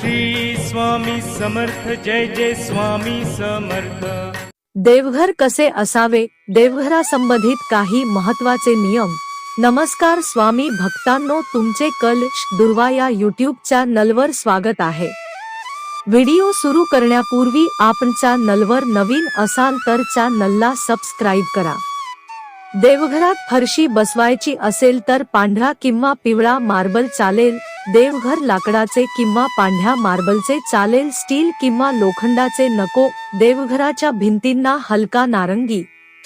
श्री स्वामी समर्थ जय जय स्वामी समर्थ. देवघर कसे असावे देवघरासंबंधित काही महत्त्वाचे नियम? नमस्कार स्वामी भक्तांनो तुमचे कलश दुर्वा या युट्यूब चॅनलवर स्वागत आहे. व्हिडिओ सुरू करण्यापूर्वी आपण चॅनलवर नवीन असाल तर चॅनलला सबस्क्राईब करा. देवघरात फरशी बसवायची असेल तर पांढरा किंवा पिवळा मार्बल चालेल देवघर लाकडाचे किंवा पांढऱ्या मार्बलचे चालेल स्टील किंवा लोखंडाचे नको देवघराच्या भिंतींना हलका नारंगी.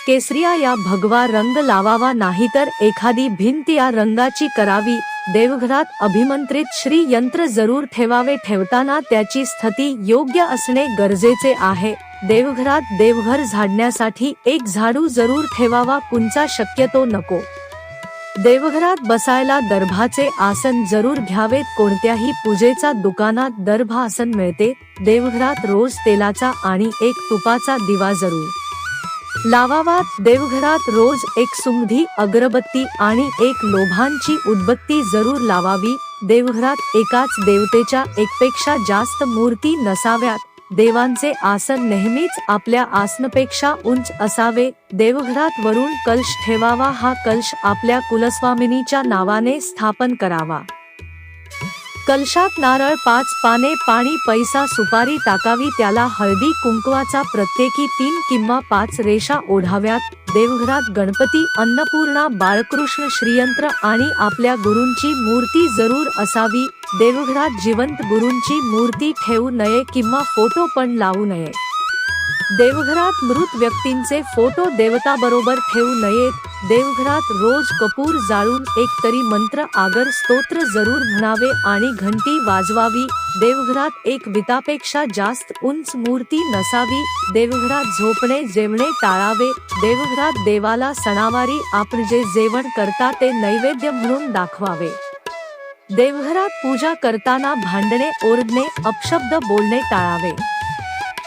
केसरिया या भगवा रंग लावावा नाहीतर एखादी भिंत या रंगाची करावी. देवघरात अभिमंत्रित श्री यंत्र जरूर ठेवावे ठेवताना त्याची स्थिती योग्य असणे गरजेचे आहे. देवघरात देवघर झाडण्यासाठी एक झाडू जरूर ठेवावा कुंचा शक्यतो नको. देवघरात बसायला दर्भाचे आसन जरूर घ्यावेत कोणत्याही पूजेचा दुकानात दर्भ आसन मिळते. देवघरात रोज तेलाचा आणि एक तुपाचा दिवा जरूर. लावावा देवघरात रोज एक सुंगधी अगरबत्ती आणि एक लोभांची उदबत्ती जरूर लावावी. देवघरात एकाच देवतेच्या एकपेक्षा जास्त मूर्ती नसाव्यात. देवांचे आसन नेहमीच आपल्या आसनपेक्षा उंच असावे. देवघरात वरून कलश ठेवावा हा कलश आपल्या कुलस्वामिनीच्या नावाने स्थापन करावा. कलशात नारळ पाच पाने पाणी पैसा सुपारी टाकावी त्याला हळदी कुंकवाचा प्रत्येकी तीन किंवा पाच रेषा ओढाव्यात. देवघरात गणपती अन्नपूर्णा बाळकृष्ण श्रीयंत्र आणि आपल्या गुरूंची मूर्ती जरूर असावी. देवघरात जिवंत गुरूंची मूर्ती ठेवू नये किंवा फोटो पण लावू नये. देवघरात मृत व्यक्तींचे फोटो देवताबरोबर ठेवू नयेत. देवघरात रोज कपूर जाळून एक तरी मंत्र आगर स्तोत्र जरूर म्हणावे आणि घंटी वाजवावी. देवघरात एक वितापेक्षा जास्त उंच मूर्ती नसावी. देवघरात झोपणे जेवणे टाळावे. देवघरात देवाला सणावारी आपण जे जेवण करता ते नैवेद्य म्हणून दाखवावे. देवघरात पूजा करताना भांडणे ओरडणे अपशब्द बोलणे टाळावे.